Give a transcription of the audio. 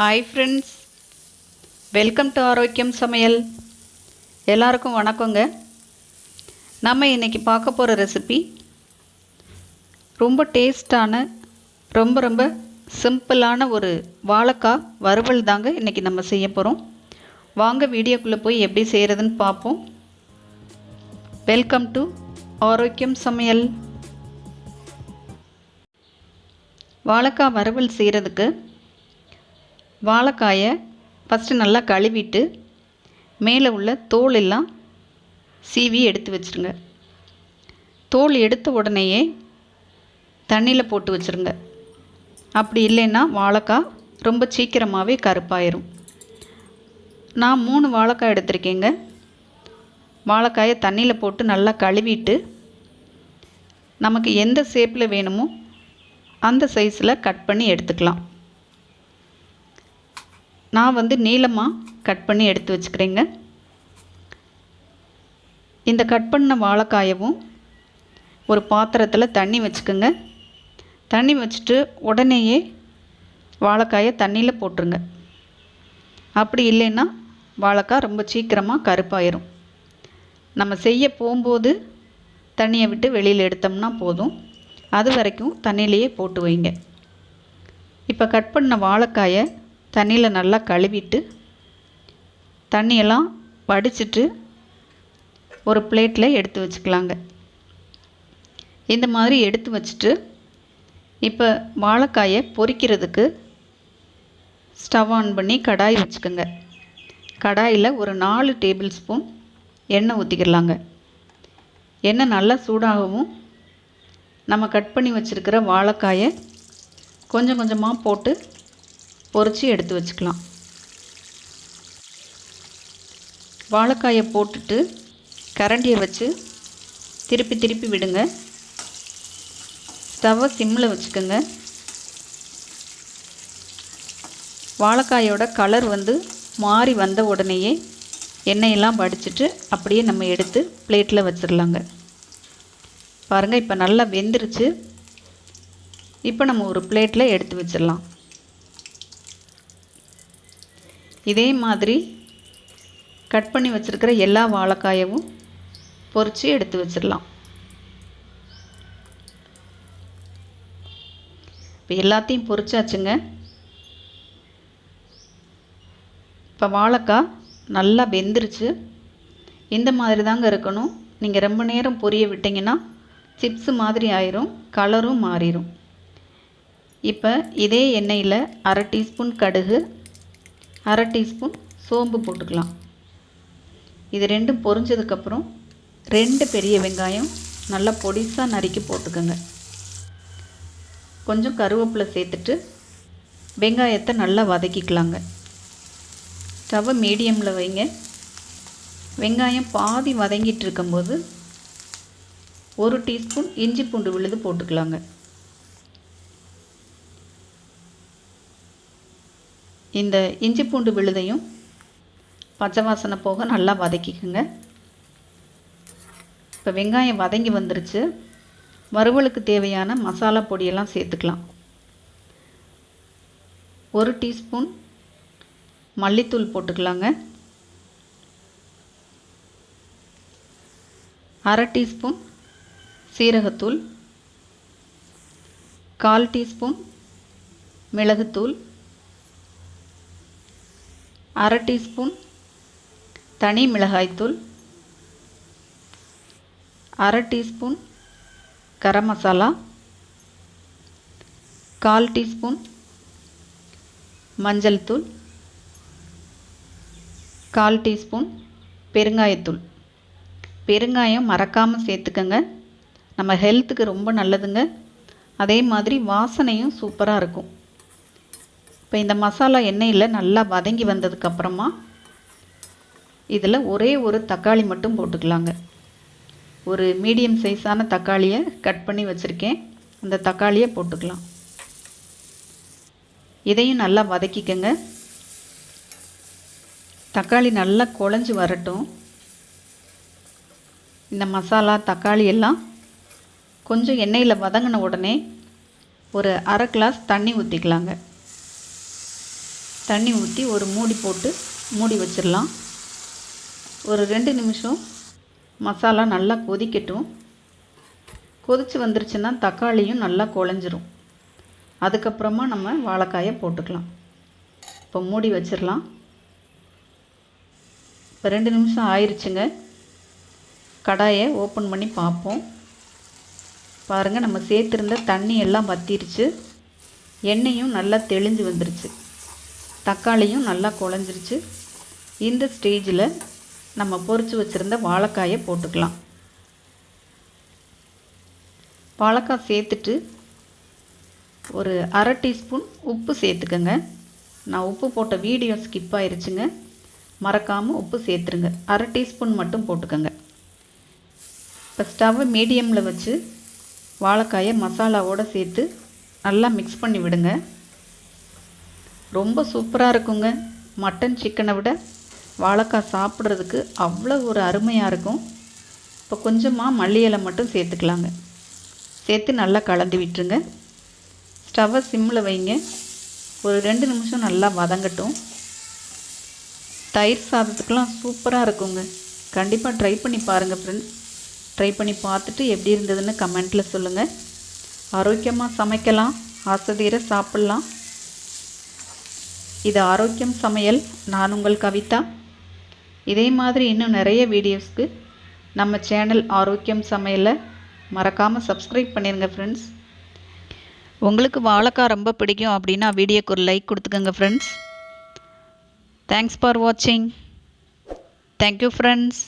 Hi friends welcome to ஆரோக்கியம் சமையல் எல்லாருக்கும் வணக்கங்க. நம்ம இன்றைக்கி பார்க்க போகிற ரெசிபி ரொம்ப டேஸ்டான ரொம்ப ரொம்ப சிம்பிளான ஒரு வாழைக்காய் வறுவல் தாங்க இன்றைக்கி நம்ம செய்ய போகிறோம் வாங்க வீடியோக்குள்ளே போய் எப்படி செய்கிறதுன்னு பார்ப்போம். வெல்கம் டு ஆரோக்கியம் சமையல் வாழைக்காய் வறுவல் செய்கிறதுக்கு வாழைக்காயை ஃபஸ்ட்டு நல்லா கழுவிட்டு மேலே உள்ள தோல் எல்லாம் சீவி எடுத்து வச்சுருங்க. தோல் எடுத்த உடனேயே தண்ணியில் போட்டு வச்சுருங்க. அப்படி இல்லைன்னா வாழைக்காய் ரொம்ப சீக்கிரமாகவே கருப்பாயிரும். நான் மூணு வாழைக்காய் எடுத்திருக்கேங்க. வாழைக்காயை தண்ணியில் போட்டு நல்லா கழுவிட்டு நமக்கு எந்த ஷேப்பில் வேணுமோ அந்த சைஸில் கட் பண்ணி எடுத்துக்கலாம். நான் வந்து நீளமாக கட் பண்ணி எடுத்து வச்சுக்கிறேங்க. இந்த கட் பண்ண வாழைக்காயவும் ஒரு பாத்திரத்தில் தண்ணி வச்சுக்கோங்க. தண்ணி வச்சுட்டு உடனேயே வாழைக்காயை தண்ணியில் போட்டுருங்க. அப்படி இல்லைன்னா வாழைக்காய் ரொம்ப சீக்கிரமாக கருப்பாயிரும். நம்ம செய்ய போகும்போது தண்ணியை விட்டு வெளியில் எடுத்தோம்னா போதும். அது வரைக்கும் தண்ணியிலையே போட்டு வைங்க. இப்போ கட் பண்ண வாழைக்காயை தண்ணியில் நல்லா கழுவிட்டு தண்ணியெல்லாம் வடிச்சிட்டு ஒரு பிளேட்டில் எடுத்து வச்சுக்கலாங்க. இந்த மாதிரி எடுத்து வச்சுட்டு இப்போ வாழைக்காயை பொரிக்கிறதுக்கு ஸ்டவ் ஆன் பண்ணி கடாய் வச்சுக்கோங்க. கடாயில் ஒரு நாலு டேபிள் ஸ்பூன் எண்ணெய் ஊற்றிக்கிடலாங்க எண்ணெய் நல்லா சூடாகவும் நம்ம கட் பண்ணி வச்சுருக்கிற வாழைக்காயை கொஞ்சம் கொஞ்சமாக போட்டு பொறிச்சு எடுத்து வச்சுக்கலாம். வாழைக்காயை போட்டுட்டு கரண்டியை வச்சு திருப்பி திருப்பி விடுங்க. ஸ்டவ்வை சிம்மில் வச்சுக்கோங்க. வாழைக்காயோட கலர் வந்து மாறி வந்த உடனேயே எண்ணெயெல்லாம் வடிச்சிட்டு அப்படியே நம்ம எடுத்து பிளேட்டில் வச்சிடலாங்க பாருங்கள் இப்போ நல்லா வெந்துருச்சு. இப்போ நம்ம ஒரு பிளேட்டில் எடுத்து வச்சிடலாம் இதே மாதிரி கட் பண்ணி வச்சுருக்கிற எல்லா வாழைக்காயவும் பொரித்து எடுத்து வச்சிடலாம். இப்போ எல்லாத்தையும் பொரிச்சாச்சுங்க இப்போ வாழைக்காய் நல்லா வெந்துருச்சு. இந்த மாதிரி தாங்க இருக்கணும். நீங்கள் ரொம்ப நேரம் பொரிய விட்டிங்கன்னா சிப்ஸு மாதிரி ஆயிரும் கலரும் மாறிடும் இப்போ இதே எண்ணெயில் அரை டீஸ்பூன் கடுகு அரை டீஸ்பூன் சோம்பு போட்டுக்கலாம். இது ரெண்டும் பொரிஞ்சதுக்கப்புறம் ரெண்டு பெரிய வெங்காயம் நல்லா பொடிசாக நறுக்கி போட்டுக்கோங்க. கொஞ்சம் கருவேப்பிலை சேர்த்துட்டு வெங்காயத்தை நல்லா வதக்கிக்கலாங்க. ஸ்டவ்வை மீடியமில் வைங்க. வெங்காயம் பாதி வதங்கிட்டு இருக்கும்போது ஒரு டீஸ்பூன் இஞ்சி பூண்டு விழுது போட்டுக்கலாங்க. இந்த இஞ்சி பூண்டு விழுதையும் பச்சை வாசனை போக நல்லா வதக்கிக்குங்க. இப்போ வெங்காயம் வதங்கி வந்துருச்சு. வறுவலுக்கு தேவையான மசாலா பொடியெல்லாம் சேர்த்துக்கலாம். ஒரு டீஸ்பூன் மல்லித்தூள் போட்டுக்கலாங்க. அரை டீஸ்பூன் சீரகத்தூள் கால் டீஸ்பூன் மிளகுத்தூள் அரை டீஸ்பூன் தனி மிளகாய்த்தூள் அரை டீஸ்பூன் கரம் மசாலா கால் டீஸ்பூன் மஞ்சள் தூள் கால் டீஸ்பூன் பெருங்காயத்தூள். பெருங்காயம் மறக்காமல் சேர்த்துக்கங்க. நம்ம ஹெல்த்துக்கு ரொம்ப நல்லதுங்க. அதே மாதிரி வாசனையும் சூப்பராக இருக்கும். இப்போ இந்த மசாலா எண்ணெயில் நல்லா வதங்கி வந்ததுக்கப்புறமா இதில் ஒரே ஒரு தக்காளி மட்டும் போட்டுக்கலாங்க. ஒரு மீடியம் சைஸான தக்காளியை கட் பண்ணி வச்சுருக்கேன். அந்த தக்காளியை போட்டுக்கலாம். இதையும் நல்லா வதக்கிக்கங்க. தக்காளி நல்லா குழஞ்சி வரட்டும். இந்த மசாலா தக்காளி எல்லாம் கொஞ்சம் எண்ணெயில் வதங்கின உடனே ஒரு அரை கிளாஸ் தண்ணி ஊற்றிக்கலாங்க தண்ணி ஊற்றி ஒரு மூடி போட்டு மூடி வச்சிடலாம் ஒரு ரெண்டு நிமிஷம் மசாலா நல்லா கொதிக்கட்டும். கொதித்து வந்துருச்சுன்னா தக்காளியும் நல்லா குழஞ்சிரும். அதுக்கப்புறமா நம்ம வாழைக்காயை போட்டுக்கலாம். இப்போ மூடி வச்சிடலாம் இப்போ ரெண்டு நிமிஷம் ஆயிடுச்சுங்க கடாயை ஓப்பன் பண்ணி பார்ப்போம். பாருங்கள் நம்ம சேர்த்துருந்த தண்ணி எல்லாம் வத்திருச்சு. எண்ணெயும் நல்லா தெளிஞ்சு வந்துருச்சு. தக்காளியும் நல்லா குழஞ்சிருச்சு. இந்த ஸ்டேஜில் நம்ம பொறிச்சு வச்சுருந்த வாழைக்காயை போட்டுக்கலாம். வாழைக்காய் சேர்த்துட்டு ஒரு அரை டீஸ்பூன் உப்பு சேர்த்துக்கோங்க. நான் உப்பு போட்ட வீடியோ ஸ்கிப் ஆயிடுச்சுங்க மறக்காமல் உப்பு சேர்த்துருங்க. அரை டீஸ்பூன் மட்டும் போட்டுக்கோங்க. இப்போ ஸ்டவ்வை மீடியமில் வச்சு வாழைக்காயை மசாலாவோடு சேர்த்து நல்லா மிக்ஸ் பண்ணி விடுங்க. ரொம்ப சூப்பராக இருக்குங்க. மட்டன் சிக்கனை விட வாழைக்காய் சாப்பிட்றதுக்கு அவ்வளோ ஒரு அருமையாக இருக்கும். இப்போ கொஞ்சமாக மல்லி இலை மட்டும் சேர்த்துக்கலாங்க. சேர்த்து நல்லா கலந்து விட்டுருங்க. ஸ்டவ்வை சிம்மில் வைங்க. ஒரு ரெண்டு நிமிஷம் நல்லா வதங்கட்டும். தயிர் சாதத்துக்கெலாம் சூப்பராக இருக்குங்க. கண்டிப்பாக ட்ரை பண்ணி பாருங்கள் ஃப்ரெண்ட்ஸ் ட்ரை பண்ணி பார்த்துட்டு எப்படி இருந்ததுன்னு கமெண்ட்டில் சொல்லுங்கள் ஆரோக்கியமாக சமைக்கலாம். ஆசதியரை சாப்பிட்லாம். இது ஆரோக்கியம் சமையல். நான் உங்கள் கவிதா. இதே மாதிரி இன்னும் நிறைய வீடியோஸ்க்கு நம்ம சேனல் ஆரோக்கியம் சமையலை மறக்காமல் சப்ஸ்கிரைப் பண்ணிடுங்க ஃப்ரெண்ட்ஸ் உங்களுக்கு வாழைக்காய் ரொம்ப பிடிக்கும் அப்படின்னா வீடியோக்கு ஒரு லைக் கொடுத்துக்கோங்க ஃப்ரெண்ட்ஸ் தேங்க்ஸ் ஃபார் வாட்சிங் தேங்க்யூ ஃப்ரெண்ட்ஸ்